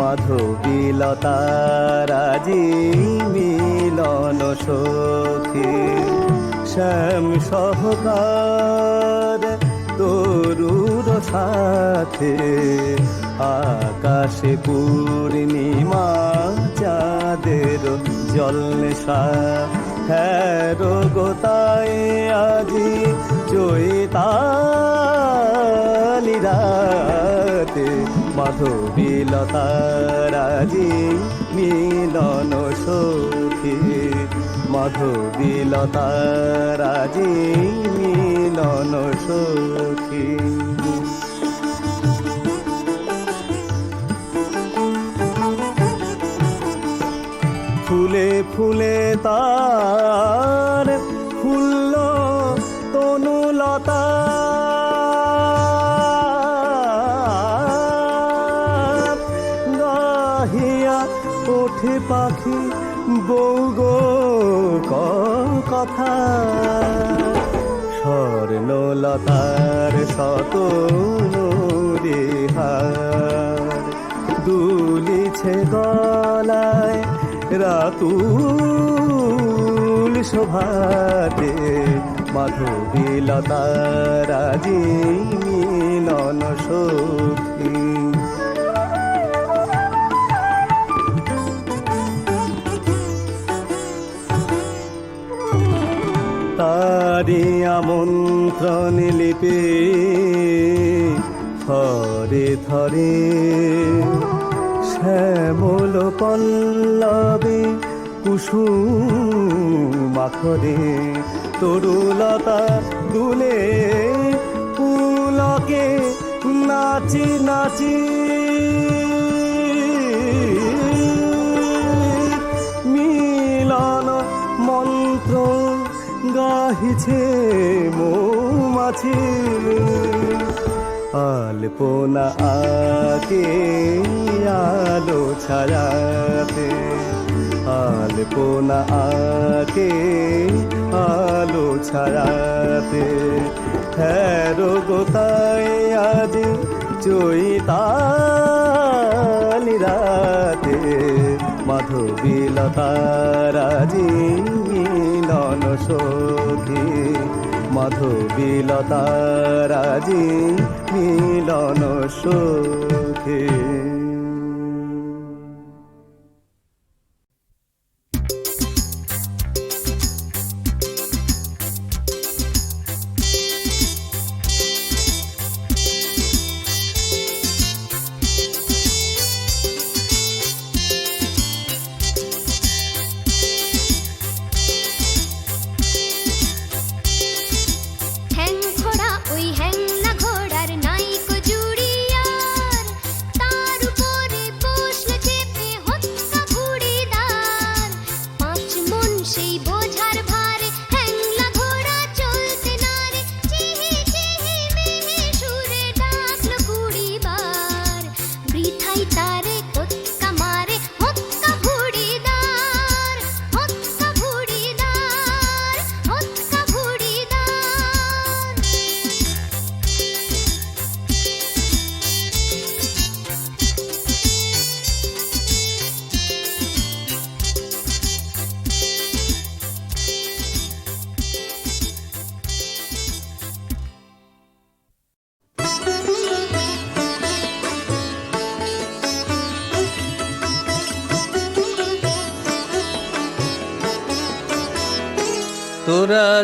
মাধবীলতারাজি মিলন সখী। শ্যাম সহকার তরুর সাথে আকাশে পূর্ণিমা চাঁদের জল নেশা। হ্যাঁ গোতায় আজি চৈতালি রাতে মাধবীলতারাজি মিলন সখী। মাধবীলতারাজি মিলন সখী। ফুলে ফুলে তার বৌগো কথা স্বর্ণলতার শত রেহার দুলিছে গলায় রাতুল শোভাতে। মাধবীলতারাজি মিলন সখী। আমন্ত্রণ লিপে থরে থরে শ্যামল পল্লবে কুসুম মাখরে তরুলতা দুলে পুলকে নাচি নাচি গাহিছে মৌমাছি আলপনা আকে আলো ছায়াতে আলপনা আকে আলো ছায়াতে হ্যারো গোতায় আজ চৈতালি রাতে। মাধবীলতারাজি মিলন সখী মাধবীলতারাজি মিলন সখী।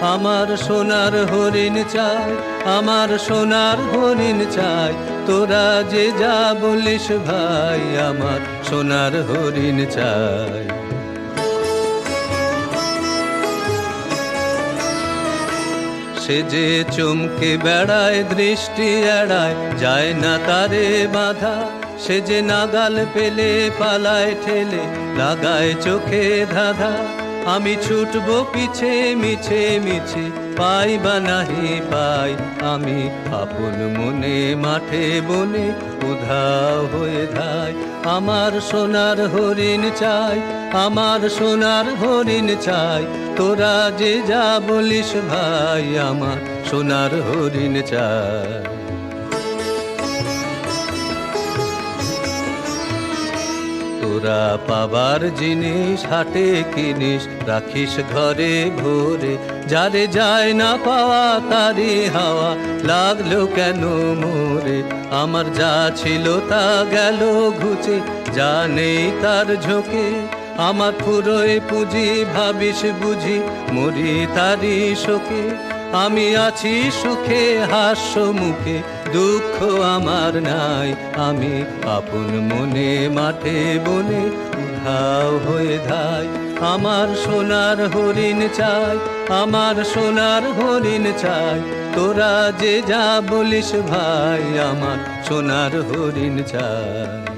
আমার সোনার হরিণ চাই, আমার সোনার হরিণ চাই, তোরা যে যা বলিস ভাই, আমার সোনার হরিণ চাই। সে যে চমকে বেড়ায়, দৃষ্টি এড়ায়, যায় না তারে বাধা, সে যে নাগাল পেলে, পালায় ঠেলে, লাগায় চোখে ধাঁধা। আমি ছুটবো পিছে, মিছে মিছে, পাই বা নাহি পাই। আমি আপন মনে, মাঠে বনে উধাও হয়ে ধাই আমার সোনার হরিণ চাই, আমার সোনার হরিণ চাই। তোরা যে যা বলিস ভাই, আমার সোনার হরিণ চাই। তোরা পাবার জিনিস হাটে কিনিস, রাখিস ঘরে ভোরে। যারে যায় না পাওয়া তারি হাওয়া, লাগল কেন মোরে? আমার যা ছিল তা গেল ঘুচে, যা নেই তার ঝোঁকে। আমার পুরোয় পুঁজি, ভাবিস বুঝি, মরি তারি শোকে। আমি আছি সুখে, হাস্য মুখে দুঃখ আমার নাই। আমি আপন মনে মাঠে বনে উধাও হয়ে ধাই আমার সোনার হরিণ চাই, আমার সোনার হরিণ চাই। তোরা যে যা বলিস ভাই, আমার সোনার হরিণ চাই।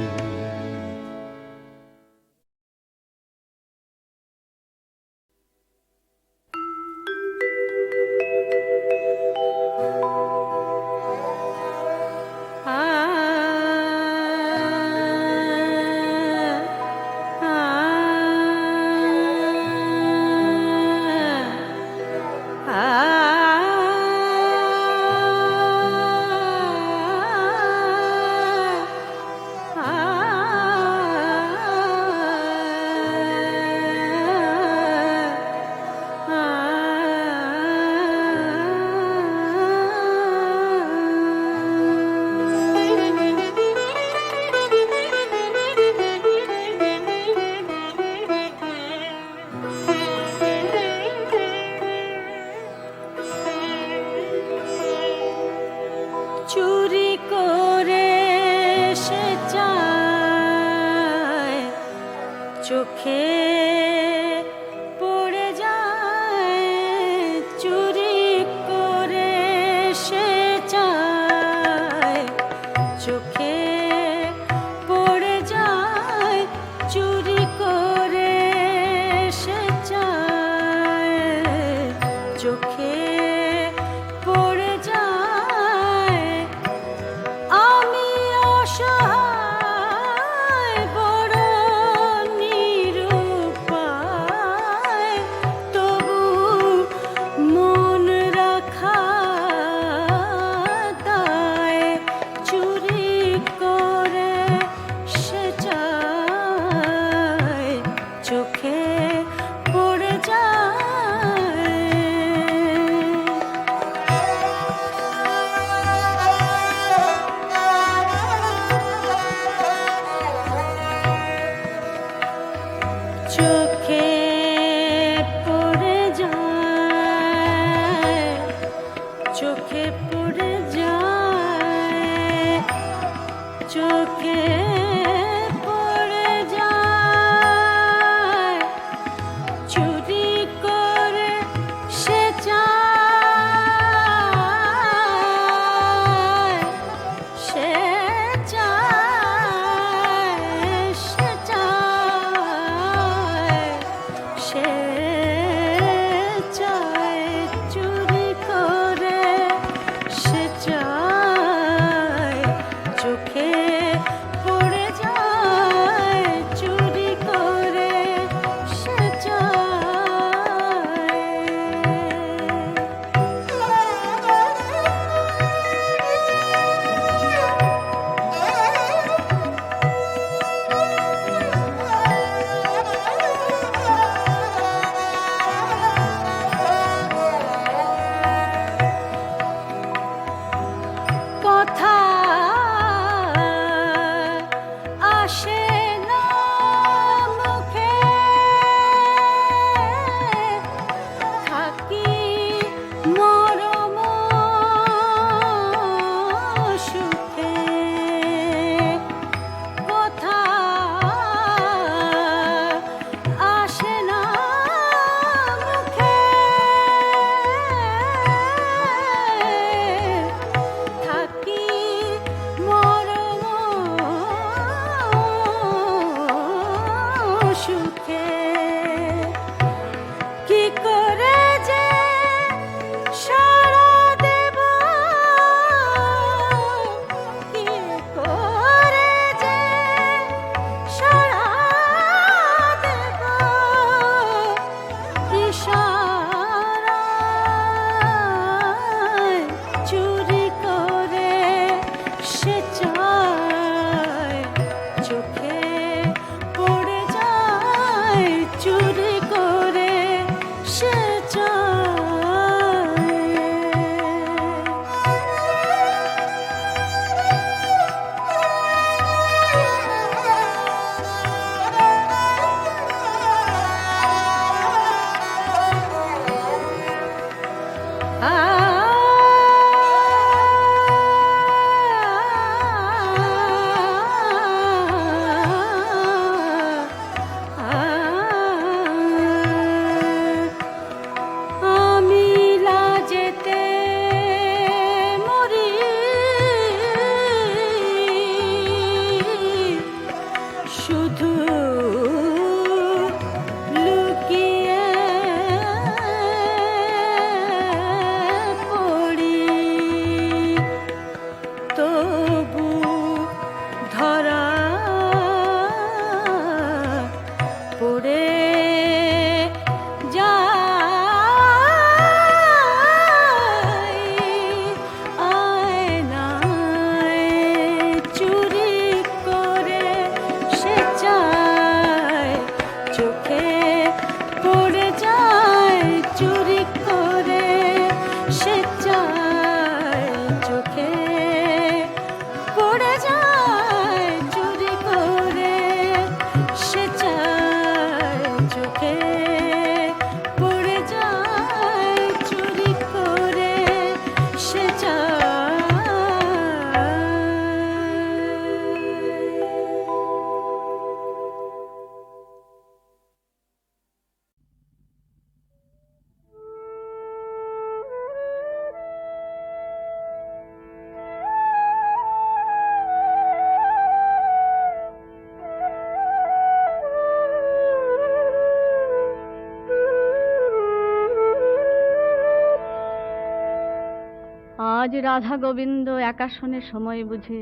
আজ রাধা গোবিন্দ একাশনে সময় বুঝে।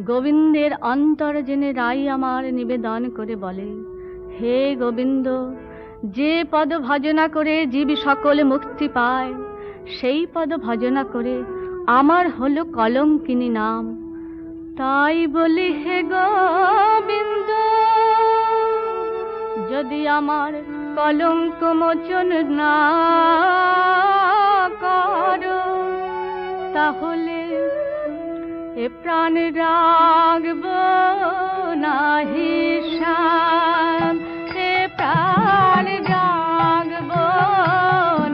গোবিন্দের অন্তর জেনে রাই আমার নিবেদন করে বলে, হে গোবিন্দ, যে পদ ভজনা করে জীব সকলে মুক্তি পায়, সেই পদ ভজনা করে আমার হলো কলঙ্কিনী নাম। তাই বলি, হে গোবিন্দ, যদি আমার কলঙ্ক মোচন না তাহলে এ প্রাণ রাগব নাহি হিসাব এ প্রাণ রাগব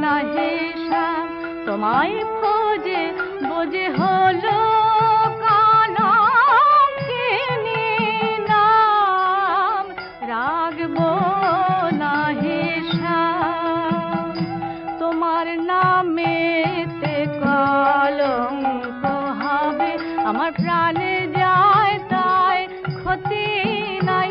নাহি শ্যাম তোমায় কলঙ্ক হবে। আমার প্রাণে যায় তাই ক্ষতি নাই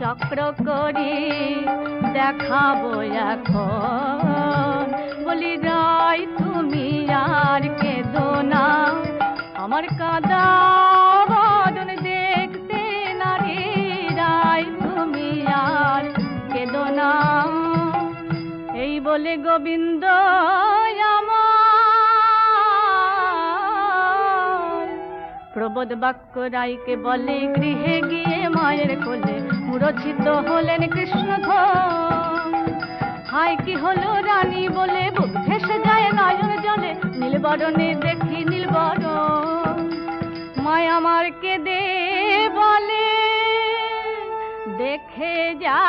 চক্র করি দেখাবো এখন। বলি রাই তুমি আর কেঁদো না। আমার কাদা বদন দেখতে নারী রাই তুমি আর কেঁদো না। এই বলে গোবিন্দ প্রবোধ বাক্য রাইকে বলে গৃহে গিয়ে মায়ের কোলে মূরছিত হলেন কৃষ্ণ হাই কি হলো রানী বলে বুক ভেসে যায় নয়ন জলে। নীলবরণে দেখি নীলবরণ মায় আমার কে দে বলে, দেখে যা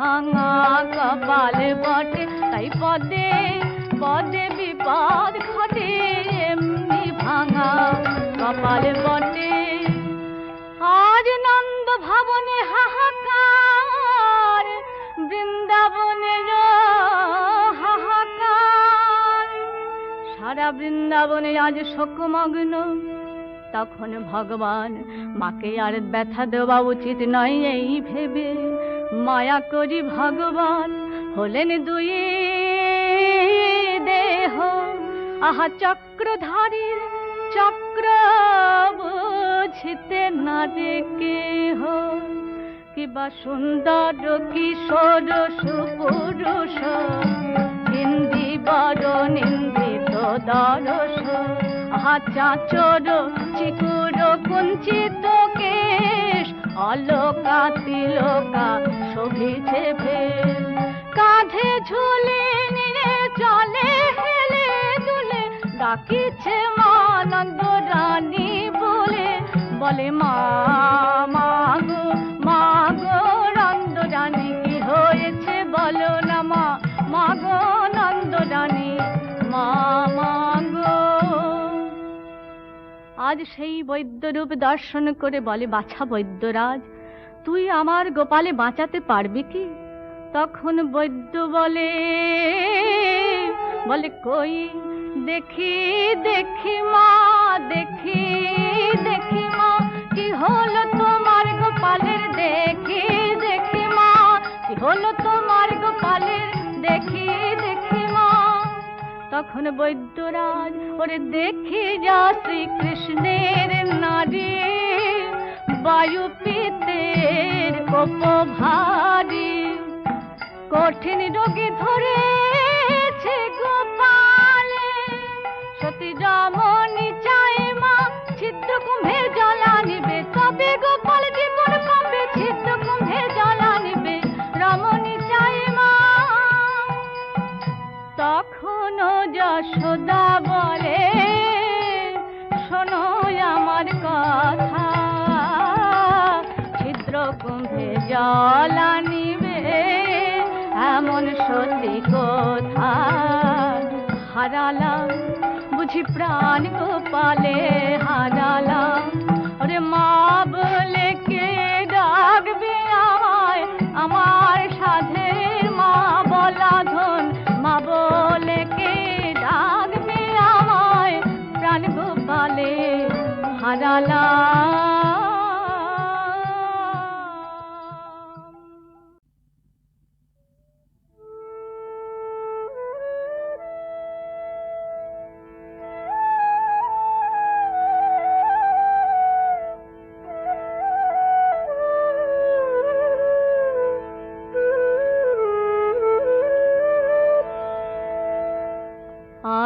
ভাঙা কপাল বটে। তাই পদে পদে বিপদ ঘটে, এমনি ভাঙা কপাল বটে। আজ নন্দ ভবনে হাহাকার, বৃন্দাবনে হাহাকার। সারা বৃন্দাবনে আজ শোকমগ্ন, তখন ভগবান মাকে আর ব্যথা দেওয়া উচিত নয় এই ভেবে। মায়া করি ভগবান হলেন দুই দেহ। আহা চক্রধারীর চক্র বুঝিতে না যে কেহ কিবা সুন্দর কিশোর সুপুরুষ হিন্দি বড় নিন্দিত দরস। আহা চাচর চিকুর কুঞ্চিত অলোকা তিলোকা শোভিছে ভেল কাঁধে ঝুলে নিয়ে চলে, হেলে দুলে ডাকিছে মানন্দ রানী বলে। বলে, মা মাগো মাগো নন্দ রানী কি হয়েছে বলো না মা। আজ সেই বৈদ্যরূপ দর্শন করে বলে, বাছা বৈদ্যরাজ, তুই আমার গোপালে বাঁচাতে পারবি কি? তখন বৈদ্য বলে বলে কই? দেখি দেখি মা, দেখি দেখি মা, কি হলো তোমার গোপালের দেখি দেখি মা, কি হলো তোমার গোপালের দেখি তখন বৈদ্যরাজ ওরে দেখে যা শ্রীকৃষ্ণের নারী। বায়ু পিতের কোপ ভারী কঠিন রোগে ধরেছে জ্বালা নিবে এমন সত্যি কথা। হারালাম, বুঝি প্রাণ গোপালে হারালাম। ওরে মা বলে কে ডাকবে আমায়? আমার সাধের মা বলা ধন। মা বলে কে ডাকবে আমায়? প্রাণ গোপালে হারালাম।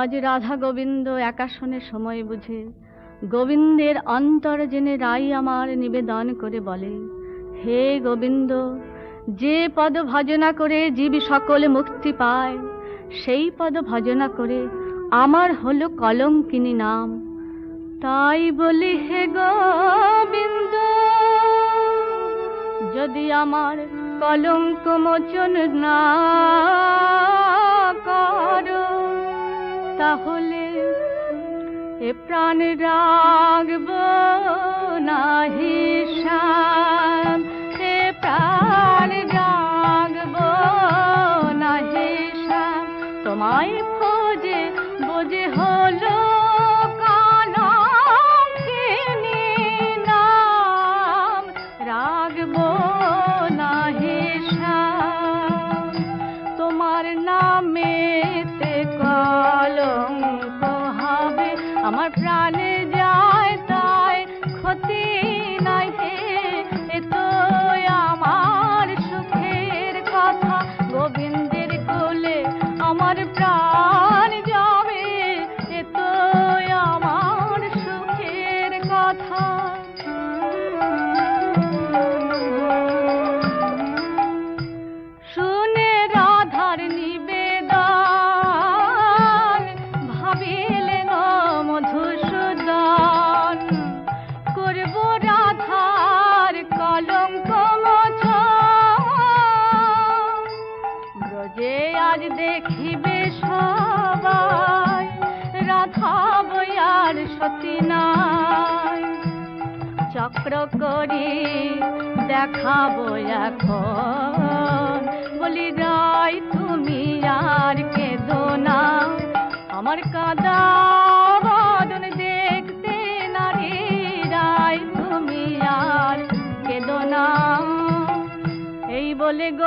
আজ রাধা গোবিন্দ একাশনের সময় বুঝে। গোবিন্দের অন্তর জেনে রাই আমার নিবেদন করে বলে, হে গোবিন্দ, যে পদ ভজনা করে জীব সকল মুক্তি পায়, সেই পদ ভজনা করে আমার হলো কলঙ্কিনী নাম। তাই বলি হে গোবিন্দ, যদি আমার কলঙ্ক মোচন না তাহলে এ প্রাণ রাগব নাহি শ্যাম। এ প্রাণ রাগব নাহি শ্যাম। তোমায় প্রাণে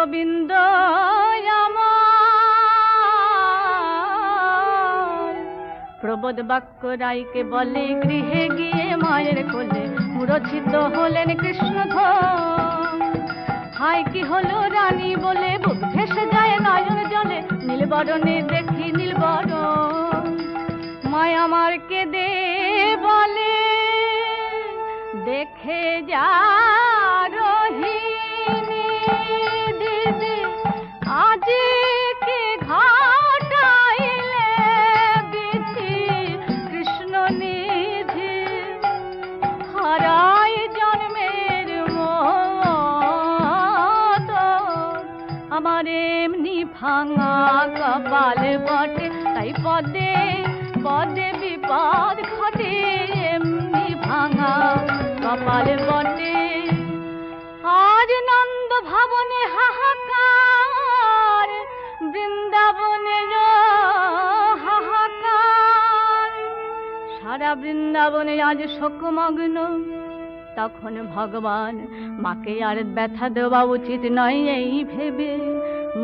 গোবিন্দ প্রবোধ বাক্য রাইকে বলে, গৃহে গিয়ে মায়ের কোলে মূরছিত হলেন কৃষ্ণ হাই কি হলো রানী বলে বুক ভেসে যায় নয়ন জলে, নীলবরণে দেখি নীলবরণ। মায় আমার কে দে বলে, দেখে যা কপাল বটে, তাই পদে পদে বিপদ ঘটে, এমনি ভাঙা কপাল বটে। আজ নন্দ ভবনে হাহাকার বৃন্দাবনে হাহাকার। সারা বৃন্দাবনে আজ শোকমগ্ন, তখন ভগবান মাকে আর ব্যথা দেওয়া উচিত নয় এই ভেবে।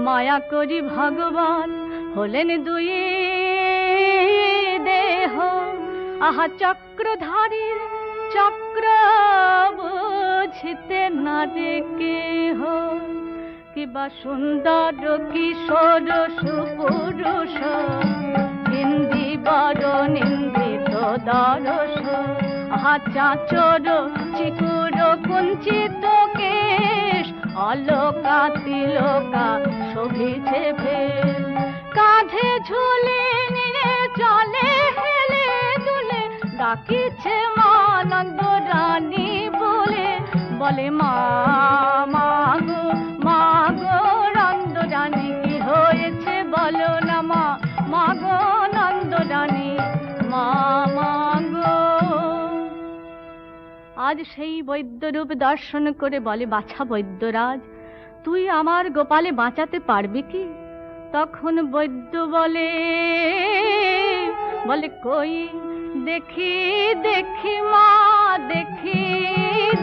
মায়া করি ভগবান হলেন দুই দেহ। আহা চক্রধারীর চক্র বুঝিতে না যে কেহ কিবা সুন্দর, কিশোর, সুপুরুষ, হিন্দি বড় নিন্দিত দরস। আহা চাচর, চিকুর, কুঞ্চিত কেশ, অলোকা, তিলোকা, শোভিছে ভেল মাঝে ঝুলে নিয়ে চলে হেলে দুলে, ডাকিছে মানন্দ রানী বলে বলে, মা মাগো মাগো নন্দ রানী, কি হয়েছে বলো না মা মাগো নন্দ রানী, মা মাগো আজ সেই বৈদ্যরূপ দর্শন করে বলে, বাছা বৈদ্যরাজ, তুই আমার গোপালে বাঁচাতে পারবি কি? তখন বৈদ্য বলে বলে, কই? দেখি দেখি মা, দেখি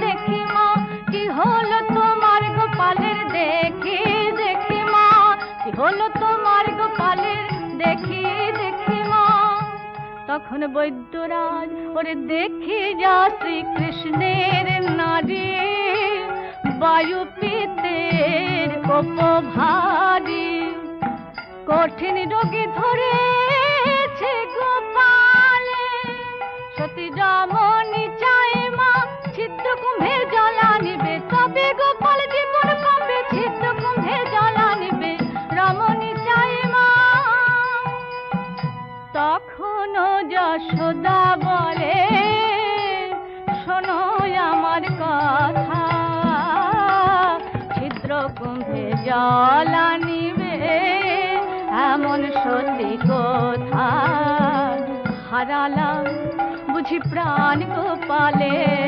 দেখি মা, কি হলো তোমার গোপালের দেখি দেখি মা, কি হলো তোমার গোপালের দেখি দেখি মা? তখন বৈদ্যরাজ, ওরে দেখি যা শ্রীকৃষ্ণের নারী, বায়ু পিতের কোপ ভারী কঠিন রোগী ধরেছে বুঝি প্রাণ গোপালে